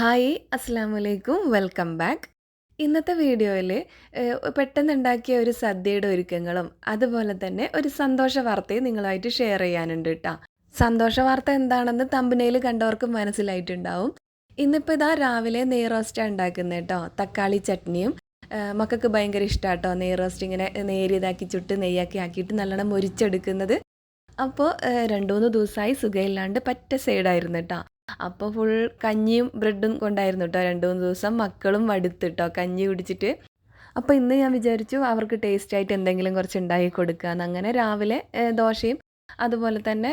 Hi അസ്സാം വലൈക്കും welcome back. ഇന്നത്തെ വീഡിയോയിൽ പെട്ടെന്നുണ്ടാക്കിയ ഒരു സദ്യയുടെ ഒരുക്കങ്ങളും അതുപോലെ തന്നെ ഒരു സന്തോഷ വാർത്തയും നിങ്ങളായിട്ട് ഷെയർ ചെയ്യാനുണ്ട് കേട്ടോ സന്തോഷ വാർത്ത എന്താണെന്ന് തമ്പനയിൽ കണ്ടവർക്ക് മനസ്സിലായിട്ടുണ്ടാവും. ഇന്നിപ്പോൾ ഇതാ രാവിലെ നെയ് റോസ്റ്റാണ് ഉണ്ടാക്കുന്നത് കേട്ടോ തക്കാളി ചട്നിയും മക്കൾക്ക് ഭയങ്കര ഇഷ്ടമാണ് കേട്ടോ നെയ് റോസ്റ്റ് ഇങ്ങനെ നേരിയതാക്കി ചുട്ട് നെയ്യാക്കി ആക്കിയിട്ട് നല്ലോണം മുരിച്ചെടുക്കുന്നത്. അപ്പോൾ രണ്ട് മൂന്ന് ദിവസമായി സുഖമില്ലാണ്ട് പറ്റ സൈഡായിരുന്നു കേട്ടോ അപ്പോൾ ഫുൾ കഞ്ഞിയും ബ്രെഡും കൊണ്ടായിരുന്നു കേട്ടോ രണ്ട് മൂന്ന് ദിവസം. മക്കളും മടുത്ത് കേട്ടോ കഞ്ഞി കുടിച്ചിട്ട്. അപ്പോൾ ഇന്ന് ഞാൻ വിചാരിച്ചു അവർക്ക് ടേസ്റ്റ് ആയിട്ട് എന്തെങ്കിലും കുറച്ച് ഉണ്ടാക്കി കൊടുക്കാമെന്ന് അങ്ങനെ രാവിലെ ദോശയും അതുപോലെ തന്നെ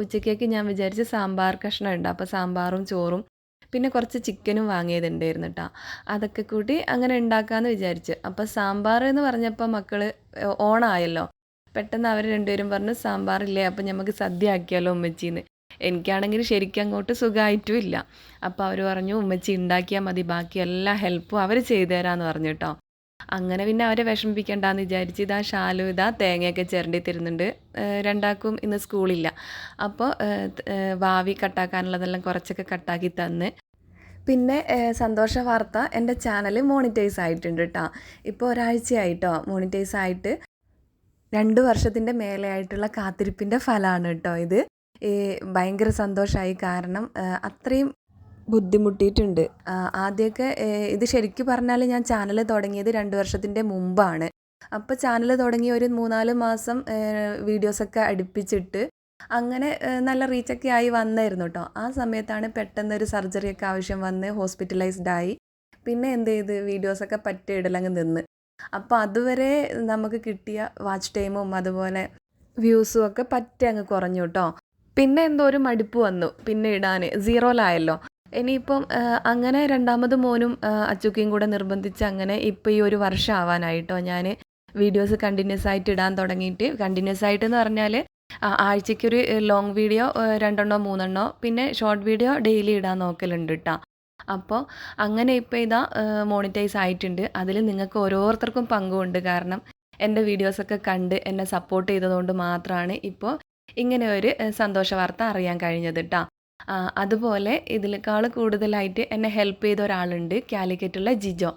ഉച്ചക്കേക്ക് ഞാൻ വിചാരിച്ച് സാമ്പാർ കഷ്ണം ഉണ്ട്. അപ്പോൾ സാമ്പാറും ചോറും പിന്നെ കുറച്ച് ചിക്കനും വാങ്ങിയതുണ്ടായിരുന്നു കേട്ടോ അതൊക്കെ കൂട്ടി അങ്ങനെ ഉണ്ടാക്കാമെന്ന് വിചാരിച്ചു. അപ്പോൾ സാമ്പാർ എന്ന് പറഞ്ഞപ്പോൾ മക്കൾ ഓണായല്ലോ. പെട്ടെന്ന് അവർ രണ്ടുപേരും പറഞ്ഞു സാമ്പാറില്ലേ അപ്പോൾ നമുക്ക് സദ്യ ആക്കിയാലോ ഉമ്മച്ചീന്ന്. എനിക്കാണെങ്കിൽ ശരിക്കും അങ്ങോട്ട് സുഖമായിട്ടും ഇല്ല അപ്പോൾ അവർ പറഞ്ഞു ഉമ്മച്ചി ഉണ്ടാക്കിയാൽ മതി. ബാക്കി എല്ലാ ഹെൽപ്പും അവർ ചെയ്തു തരാമെന്ന് പറഞ്ഞു കേട്ടോ അങ്ങനെ പിന്നെ അവരെ വിഷമിപ്പിക്കണ്ടെന്ന് വിചാരിച്ച് ഇതാ ഷാലു ഇതാ തേങ്ങയൊക്കെ ചിരണ്ടി തരുന്നുണ്ട്. രണ്ടാക്കും ഇന്ന് സ്കൂളില്ല. അപ്പോൾ വാവി കട്ടാക്കാനുള്ളതെല്ലാം കുറച്ചൊക്കെ കട്ടാക്കി തന്ന്. പിന്നെ സന്തോഷ വാർത്ത എന്റെ ചാനൽ മോണിറ്റൈസ് ആയിട്ടുണ്ട് കേട്ടോ ഇപ്പോൾ ഒരാഴ്ചയായിട്ടോ മോണിറ്റൈസ് ആയിട്ട് രണ്ട് വർഷത്തിന്റെ മേലെയായിട്ടുള്ള കാത്തിരിപ്പിന്റെ ഫലമാണ് കേട്ടോ ഇത്. ഭയങ്കര സന്തോഷമായി കാരണം അത്രയും ബുദ്ധിമുട്ടിയിട്ടുണ്ട്. ആദ്യമൊക്കെ ഇത് ശരിക്കും പറഞ്ഞാൽ ഞാൻ ചാനൽ തുടങ്ങിയത് രണ്ട് വർഷത്തിന്റെ മുമ്പാണ്. അപ്പോൾ ചാനൽ തുടങ്ങി ഒരു മൂന്നാൽ മാസം വീഡിയോസൊക്കെ അടുപ്പിച്ചിട്ട് അങ്ങനെ നല്ല റീച്ചൊക്കെ ആയി വന്നായിരുന്നു കേട്ടോ ആ സമയത്താണ് പെട്ടെന്ന് ഒരു സർജറിയൊക്കെ ആവശ്യം വന്ന് ഹോസ്പിറ്റലൈസ്ഡ് ആയി. പിന്നെ എന്ത് ചെയ്ത്? വീഡിയോസൊക്കെ പറ്റ ഇടലങ്ങ് നിന്ന്. അപ്പോൾ അതുവരെ നമുക്ക് കിട്ടിയ വാച്ച് ടൈമും അതുപോലെ വ്യൂസും ഒക്കെ പറ്റ അങ്ങ് കുറഞ്ഞു കേട്ടോ പിന്നെ എന്തോ ഒരു മടുപ്പ് വന്നു. പിന്നെ ഇടാൻ സീറോലായല്ലോ ഇനിയിപ്പം അങ്ങനെ രണ്ടാമത് മോനും അച്ചുക്കിയും കൂടെ നിർബന്ധിച്ച് അങ്ങനെ ഇപ്പോൾ ഈ ഒരു വർഷം ആവാനായിട്ടോ. ഞാൻ വീഡിയോസ് കണ്ടിന്യൂസ് ആയിട്ട് ഇടാൻ തുടങ്ങിയിട്ട് കണ്ടിന്യൂസ് ആയിട്ട് എന്ന് പറഞ്ഞാൽ ആഴ്ചയ്ക്കൊരു ലോങ് വീഡിയോ രണ്ടെണ്ണോ മൂന്നെണ്ണോ പിന്നെ ഷോർട്ട് വീഡിയോ ഡെയിലി ഇടാൻ നോക്കലുണ്ട് കേട്ടോ അപ്പോൾ അങ്ങനെ ഇപ്പോൾ ഇതാ മോണിറ്റൈസ് ആയിട്ടുണ്ട്. അതിൽ നിങ്ങൾക്ക് ഓരോരുത്തർക്കും പങ്കുണ്ട്. കാരണം എന്റെ വീഡിയോസൊക്കെ കണ്ട് എന്നെ സപ്പോർട്ട് ചെയ്തതുകൊണ്ട് മാത്രമാണ് ഇപ്പോൾ ഇങ്ങനെ ഒരു സന്തോഷ വാർത്ത അറിയാൻ കഴിഞ്ഞത് കേട്ടോ അതുപോലെ ഇതിലേക്കാൾ കൂടുതലായിട്ട് എന്നെ ഹെൽപ്പ് ചെയ്ത ഒരാളുണ്ട് കാലിക്കറ്റുള്ള ജിജോ.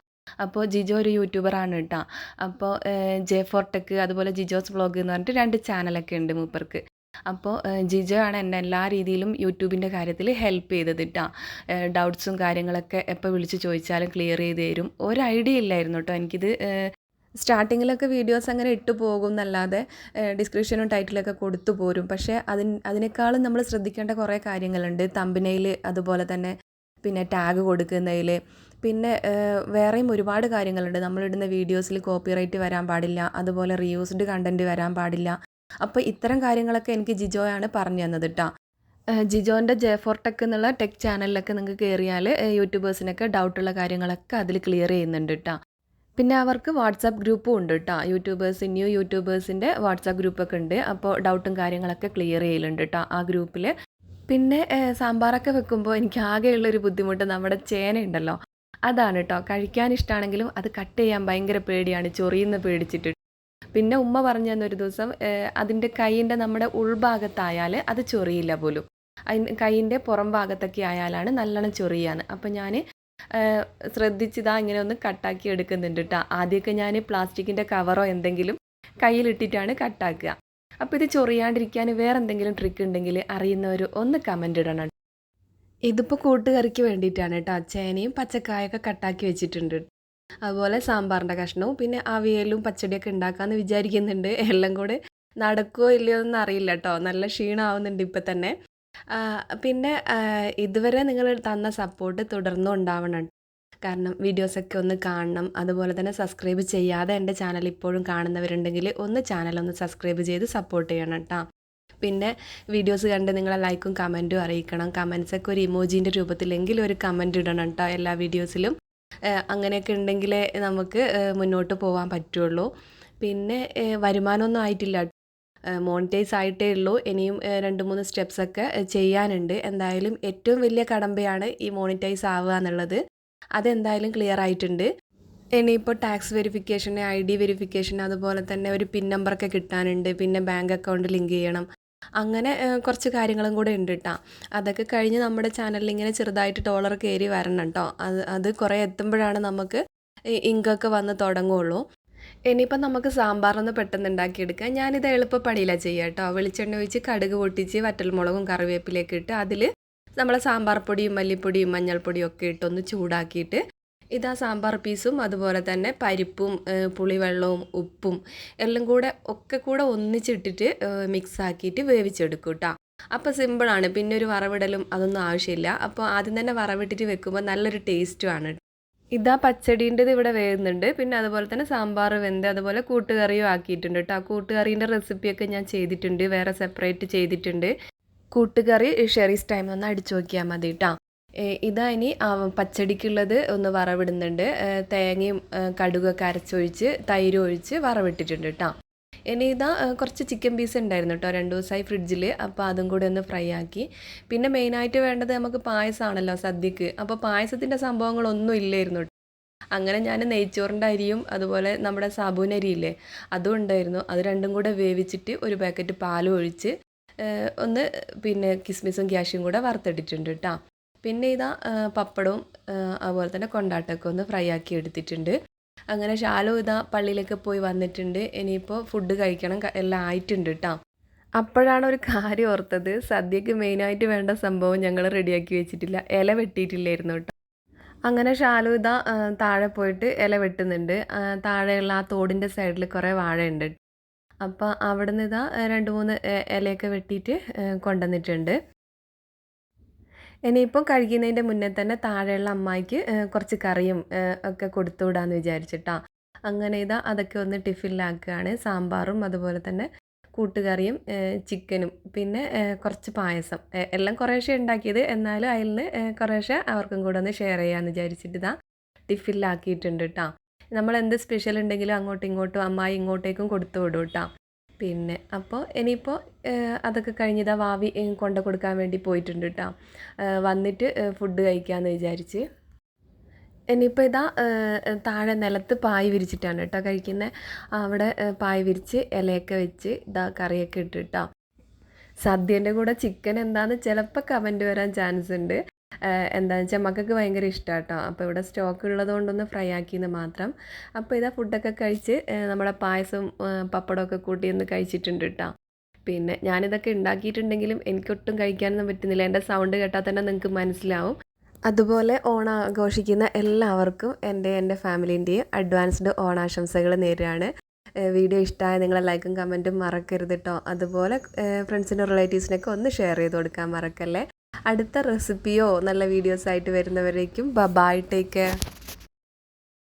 അപ്പോൾ ജിജോ ഒരു യൂട്യൂബറാണ് കേട്ടോ അപ്പോൾ ജെ ഫോർ ടെക് അതുപോലെ ജിജോസ് ബ്ലോഗ് എന്ന് പറഞ്ഞിട്ട് രണ്ട് ചാനലൊക്കെ ഉണ്ട് മൂപ്പർക്ക്. അപ്പോൾ ജിജോ ആണ് എന്നെ എല്ലാ രീതിയിലും യൂട്യൂബിന്റെ കാര്യത്തിൽ ഹെൽപ്പ് ചെയ്തത് കേട്ടോ ഡൗട്ട്സും കാര്യങ്ങളൊക്കെ എപ്പോൾ വിളിച്ച് ചോദിച്ചാലും ക്ലിയർ ചെയ്ത് തരും. ഒരു ഐഡിയ ഇല്ലായിരുന്നു കേട്ടോ എനിക്കിത് സ്റ്റാർട്ടിങ്ങിലൊക്കെ വീഡിയോസ് അങ്ങനെ ഇട്ടു പോകും എന്നല്ലാതെ ഡിസ്ക്രിപ്ഷനും ടൈറ്റിലൊക്കെ കൊടുത്തു പോരും. പക്ഷേ അതിന് അതിനേക്കാളും നമ്മൾ ശ്രദ്ധിക്കേണ്ട കുറേ കാര്യങ്ങളുണ്ട്. തമ്പിനയിൽ അതുപോലെ തന്നെ പിന്നെ ടാഗ് കൊടുക്കുന്നതിൽ പിന്നെ വേറെയും ഒരുപാട് കാര്യങ്ങളുണ്ട്. നമ്മളിടുന്ന വീഡിയോസിൽ കോപ്പിറൈറ്റ് വരാൻ പാടില്ല. അതുപോലെ റീയൂസ്ഡ് കണ്ടന്റ് വരാൻ പാടില്ല. അപ്പോൾ ഇത്തരം കാര്യങ്ങളൊക്കെ എനിക്ക് ജിജോയാണ് പറഞ്ഞു തന്നത് കേട്ടോ ജിജോന്റെ ജെ ഫോർ ടെക് എന്നുള്ള ടെക് ചാനലിലൊക്കെ നിങ്ങൾക്ക് കയറിയാൽ യൂട്യൂബേഴ്സിനൊക്കെ ഡൗട്ടുള്ള കാര്യങ്ങളൊക്കെ അതിൽ ക്ലിയർ ചെയ്യുന്നുണ്ട് കേട്ടോ പിന്നെ അവർക്ക് വാട്സാപ്പ് ഗ്രൂപ്പും ഉണ്ട് കേട്ടോ യൂട്യൂബേഴ്സ് ന്യൂ യൂട്യൂബേഴ്സിന്റെ വാട്സാപ്പ് ഗ്രൂപ്പൊക്കെ ഉണ്ട്. അപ്പോൾ ഡൗട്ടും കാര്യങ്ങളൊക്കെ ക്ലിയർ ചെയ്യലുണ്ട് കേട്ടോ ആ ഗ്രൂപ്പിൽ പിന്നെ സാമ്പാറൊക്കെ വെക്കുമ്പോൾ എനിക്ക് ആകെയുള്ളൊരു ബുദ്ധിമുട്ട് നമ്മുടെ ചേന ഉണ്ടല്ലോ. അതാണ് കേട്ടോ കഴിക്കാൻ ഇഷ്ടമാണെങ്കിലും അത് കട്ട് ചെയ്യാൻ ഭയങ്കര പേടിയാണ്. ചൊറിയുന്ന പേടിച്ചിട്ട്. പിന്നെ ഉമ്മ പറഞ്ഞു തന്നൊരു ദിവസം അതിന്റെ കൈയിന്റെ നമ്മുടെ ഉൾഭാഗത്തായാൽ അത് ചൊറിയില്ല പോലും. അതിന്റെ കൈയിന്റെ പുറം ഭാഗത്തൊക്കെ ആയാലാണ് നല്ലോണം ചൊറിയാണ്. അപ്പം ഞാൻ ശ്രദ്ധിച്ചിതാ ഇങ്ങനെ ഒന്ന് കട്ടാക്കി എടുക്കുന്നുണ്ട് കേട്ടോ ആദ്യമൊക്കെ ഞാൻ പ്ലാസ്റ്റിക്കിന്റെ കവറോ എന്തെങ്കിലും കയ്യിലിട്ടിട്ടാണ് കട്ടാക്കുക. അപ്പോൾ ഇത് ചൊറിയാണ്ടിരിക്കാൻ വേറെ എന്തെങ്കിലും ട്രിക്ക് ഉണ്ടെങ്കിൽ അറിയുന്നവർ ഒന്ന് കമന്റ് ഇടണം. ഇതിപ്പോൾ കൂട്ടുകറിക്ക് വേണ്ടിയിട്ടാണ് കേട്ടോ ചേനയും പച്ചക്കായൊക്കെ കട്ടാക്കി വെച്ചിട്ടുണ്ട്. അതുപോലെ സാമ്പാറിന്റെ കഷ്ണവും പിന്നെ അവിയലും പച്ചടിയൊക്കെ ഉണ്ടാക്കാമെന്ന് വിചാരിക്കുന്നുണ്ട്. എല്ലാം കൂടെ നടക്കുമോ ഇല്ലയോ എന്ന് അറിയില്ല കേട്ടോ നല്ല ക്ഷീണമാവുന്നുണ്ട് ഇപ്പം തന്നെ പിന്നെ ഇതുവരെ നിങ്ങൾ തന്ന സപ്പോർട്ട് തുടർന്നും ഉണ്ടാവണം കാരണം വീഡിയോസൊക്കെ ഒന്ന് കാണണം. അതുപോലെ തന്നെ സബ്സ്ക്രൈബ് ചെയ്യാതെ എന്റെ ചാനൽ ഇപ്പോഴും കാണുന്നവരുണ്ടെങ്കിൽ ഒന്ന് ചാനൽ ഒന്ന് സബ്സ്ക്രൈബ് ചെയ്ത് സപ്പോർട്ട് ചെയ്യണം കേട്ടോ പിന്നെ വീഡിയോസ് കണ്ട് നിങ്ങളെ ലൈക്കും കമന്റും അറിയിക്കണം. കമൻസൊക്കെ ഒരു ഇമോജീന്റെ രൂപത്തിലെങ്കിലും ഒരു കമന്റ് ഇടണം കേട്ടോ എല്ലാ വീഡിയോസിലും അങ്ങനെയൊക്കെ ഉണ്ടെങ്കിലേ നമുക്ക് മുന്നോട്ട് പോകാൻ പറ്റുള്ളൂ. പിന്നെ വരുമാനമൊന്നും ആയിട്ടില്ല മോണിറ്റൈസ് ആയിട്ടേ ഉള്ളൂ. ഇനിയും രണ്ട് മൂന്ന് സ്റ്റെപ്സ് ഒക്കെ ചെയ്യാനുണ്ട്. എന്തായാലും ഏറ്റവും വലിയ കടമ്പയാണ് ഈ മോണിറ്റൈസ് ആവുക എന്നുള്ളത്. അതെന്തായാലും ക്ലിയർ ആയിട്ടുണ്ട്. ഇനിയിപ്പോൾ tax verification I D verification അതുപോലെ തന്നെ ഒരു പിൻ നമ്പറൊക്കെ കിട്ടാനുണ്ട്. പിന്നെ ബാങ്ക് അക്കൗണ്ട് ലിങ്ക് ചെയ്യണം. അങ്ങനെ കുറച്ച് കാര്യങ്ങളും കൂടെ ഉണ്ട് കേട്ടോ അതൊക്കെ കഴിഞ്ഞ് നമ്മുടെ ചാനലിൽ ഇങ്ങനെ ചെറുതായിട്ട് ഡോളർ കയറി വരണം കേട്ടോ അത് അത് കുറേ എത്തുമ്പോഴാണ് നമുക്ക് ഇങ്കൊക്കെ വന്ന് തുടങ്ങുള്ളൂ. ഇനിയിപ്പം നമുക്ക് സാമ്പാറൊന്ന് പെട്ടെന്ന് ഉണ്ടാക്കിയെടുക്കാം ഞാനിത് എളുപ്പപ്പണിയിലാണ് ചെയ്യുക കേട്ടോ. വെളിച്ചെണ്ണ ഒഴിച്ച് കടുക് പൊട്ടിച്ച് വറ്റൽമുളകും കറിവേപ്പിലേക്ക് ഇട്ട് അതിൽ നമ്മളെ സാമ്പാർ പൊടിയും മല്ലിപ്പൊടിയും മഞ്ഞൾപ്പൊടിയും ഒക്കെ ഇട്ടൊന്ന് ചൂടാക്കിയിട്ട് ഇതാ സാമ്പാർ പീസും അതുപോലെ തന്നെ പരിപ്പും പുളിവെള്ളവും ഉപ്പും എല്ലാം കൂടെ ഒക്കെ കൂടെ ഒന്നിച്ചിട്ടിട്ട് മിക്സ് ആക്കിയിട്ട് വേവിച്ചെടുക്കും കേട്ടോ. അപ്പോൾ സിമ്പിളാണ്. പിന്നെ ഒരു വറവിടലും അതൊന്നും ആവശ്യമില്ല. അപ്പോൾ ആദ്യം തന്നെ വറവിട്ടിട്ട് വെക്കുമ്പോൾ നല്ലൊരു ടേസ്റ്റുമാണ് ഇതാ പച്ചടീന്റെത് ഇവിടെ വേകുന്നുണ്ട് പിന്നെ അതുപോലെ തന്നെ സാമ്പാർ വെന്ത് അതുപോലെ കൂട്ടുകറിയും ആക്കിയിട്ടുണ്ട് കേട്ടോ ആ കൂട്ടുകറീന്റെ റെസിപ്പിയൊക്കെ ഞാൻ ചെയ്തിട്ടുണ്ട്. വേറെ സെപ്പറേറ്റ് ചെയ്തിട്ടുണ്ട്. കൂട്ടുകറി ഷെറീസ് ടൈം ഒന്ന് അടിച്ചു നോക്കിയാൽ മതി കേട്ടോ ഇതാ ഇനി പച്ചടിക്കുള്ളത് ഒന്ന് വറവിടുന്നുണ്ട്. തേങ്ങയും കടുകൊക്കെ അരച്ചൊഴിച്ച് തൈരും ഒഴിച്ച് വറവിട്ടിട്ടുണ്ട് കേട്ടോ ഇനി ഇതാ കുറച്ച് ചിക്കൻ പീസ് ഉണ്ടായിരുന്നു കേട്ടോ രണ്ട് ദിവസമായി ഫ്രിഡ്ജിൽ അപ്പോൾ അതും കൂടെ ഒന്ന് ഫ്രൈ ആക്കി. പിന്നെ മെയിനായിട്ട് വേണ്ടത് നമുക്ക് പായസമാണല്ലോ സദ്യക്ക്. അപ്പോൾ പായസത്തിന്റെ സംഭവങ്ങളൊന്നും ഇല്ലായിരുന്നു അങ്ങനെ ഞാൻ നെയ്ച്ചോറിന്റെ അരിയും അതുപോലെ നമ്മുടെ സാബൂനരിയില്ലേ അതും ഉണ്ടായിരുന്നു. അത് രണ്ടും കൂടെ വേവിച്ചിട്ട് ഒരു പാക്കറ്റ് പാലും ഒഴിച്ച് ഒന്ന് പിന്നെ കിസ്മിസും ക്യാഷും കൂടെ വറുത്തെടുത്തിട്ടുണ്ട് കേട്ടോ പിന്നെ ഇതാ പപ്പടവും അതുപോലെ തന്നെ കൊണ്ടാട്ടമൊക്കെ ഒന്ന് ഫ്രൈ ആക്കി എടുത്തിട്ടുണ്ട്. അങ്ങനെ ഷാലു ഇതാ പള്ളിയിലേക്ക് പോയി വന്നിട്ടുണ്ട്. ഇനിയിപ്പോൾ ഫുഡ് കഴിക്കണം. എല്ലാം ആയിട്ടുണ്ട് കേട്ടോ അപ്പോഴാണ് ഒരു കാര്യം ഓർത്തത്. സദ്യക്ക് മെയിനായിട്ട് വേണ്ട സംഭവം ഞങ്ങൾ റെഡിയാക്കി വെച്ചിട്ടില്ല. ഇല വെട്ടിയിട്ടില്ലായിരുന്നു കേട്ടോ അങ്ങനെ ഷാലു ഇതാ താഴെ പോയിട്ട് ഇല വെട്ടുന്നുണ്ട്. താഴെയുള്ള ആ തോടിന്റെ സൈഡിൽ കുറേ വാഴയുണ്ട് അപ്പോൾ അവിടെ നിന്ന് ഇതാ രണ്ട് മൂന്ന് ഇലയൊക്കെ വെട്ടിയിട്ട് കൊണ്ടുവന്നിട്ടുണ്ട്. ഇനിയിപ്പോൾ കഴിക്കുന്നതിന്റെ മുന്നേ തന്നെ താഴെയുള്ള അമ്മായിക്ക് കുറച്ച് കറിയും ഒക്കെ കൊടുത്തു വിടാമെന്ന് വിചാരിച്ചിട്ടാ. അങ്ങനെ ഇതാ അതൊക്കെ ഒന്ന് ടിഫിനിലാക്കുകയാണ്. സാമ്പാറും അതുപോലെ തന്നെ കൂട്ടുകറിയും ചിക്കനും. പിന്നെ കുറച്ച് പായസം. എല്ലാം കുറേശ്ശെ ഉണ്ടാക്കിയത്. എന്നാലും അതിൽ നിന്ന് കുറേശ്ശെ അവർക്കും കൂടെ ഒന്ന് ഷെയർ ചെയ്യാമെന്ന് വിചാരിച്ചിട്ട് ഇതാ ടിഫിനിലാക്കിയിട്ടുണ്ട് കേട്ടോ നമ്മൾ എന്ത് സ്പെഷ്യൽ ഉണ്ടെങ്കിലും അങ്ങോട്ടും ഇങ്ങോട്ടും അമ്മായി ഇങ്ങോട്ടേക്കും കൊടുത്തു വിടും കേട്ടോ പിന്നെ അപ്പോൾ ഇനിയിപ്പോൾ അതൊക്കെ കഴിഞ്ഞിതാ വാവി കൊണ്ട കൊടുക്കാൻ വേണ്ടി പോയിട്ടുണ്ട് കേട്ടോ വന്നിട്ട് ഫുഡ് കഴിക്കാമെന്ന് വിചാരിച്ച്. ഇനിയിപ്പോൾ ഇതാ താഴെ നിലത്ത് പായ് വിരിച്ചിട്ടാണ് കേട്ടോ കഴിക്കുന്നത് അവിടെ പായ വിരിച്ച് ഇലയൊക്കെ വെച്ച് ഇതാ കറിയൊക്കെ ഇട്ടിട്ടോ. സദ്യന്റെ കൂടെ ചിക്കൻ എന്താണെന്ന് ചിലപ്പോൾ കമന്റ് വരാൻ ചാൻസ് ഉണ്ട്. എന്താണെന്ന് വെച്ചാൽ മക്കൾക്ക് ഭയങ്കര ഇഷ്ടമാണ് കേട്ടോ അപ്പോൾ ഇവിടെ സ്റ്റോക്ക് ഉള്ളതുകൊണ്ടൊന്ന് ഫ്രൈ ആക്കിയെന്ന് മാത്രം. അപ്പോൾ ഇതാ ഫുഡൊക്കെ കഴിച്ച് നമ്മുടെ പായസം പപ്പടമൊക്കെ കൂട്ടി ഒന്ന് കഴിച്ചിട്ടുണ്ട് കേട്ടോ പിന്നെ ഞാനിതൊക്കെ ഉണ്ടാക്കിയിട്ടുണ്ടെങ്കിലും എനിക്കൊട്ടും കഴിക്കാനൊന്നും പറ്റുന്നില്ല. എന്റെ സൗണ്ട് കേട്ടാൽ തന്നെ നിങ്ങൾക്ക് മനസ്സിലാവും. അതുപോലെ ഓണം ആഘോഷിക്കുന്ന എല്ലാവർക്കും എന്റെ എന്റെ ഫാമിലീന്റെയും അഡ്വാൻസ്ഡ് ഓണാശംസകൾ നേരാണ് വീഡിയോ ഇഷ്ടമായ നിങ്ങളെ ലൈക്കും കമന്റും മറക്കരുത് കേട്ടോ അതുപോലെ ഫ്രണ്ട്സിനും റിലേറ്റീവ്സിനൊക്കെ ഒന്ന് ഷെയർ ചെയ്ത് കൊടുക്കാൻ മറക്കല്ലേ? അടുത്ത റെസിപ്പിയോ നല്ല വീഡിയോസ് ആയിട്ട് വരുന്നവരേക്കും. ബ ബായ് ടേക്ക് കെയർ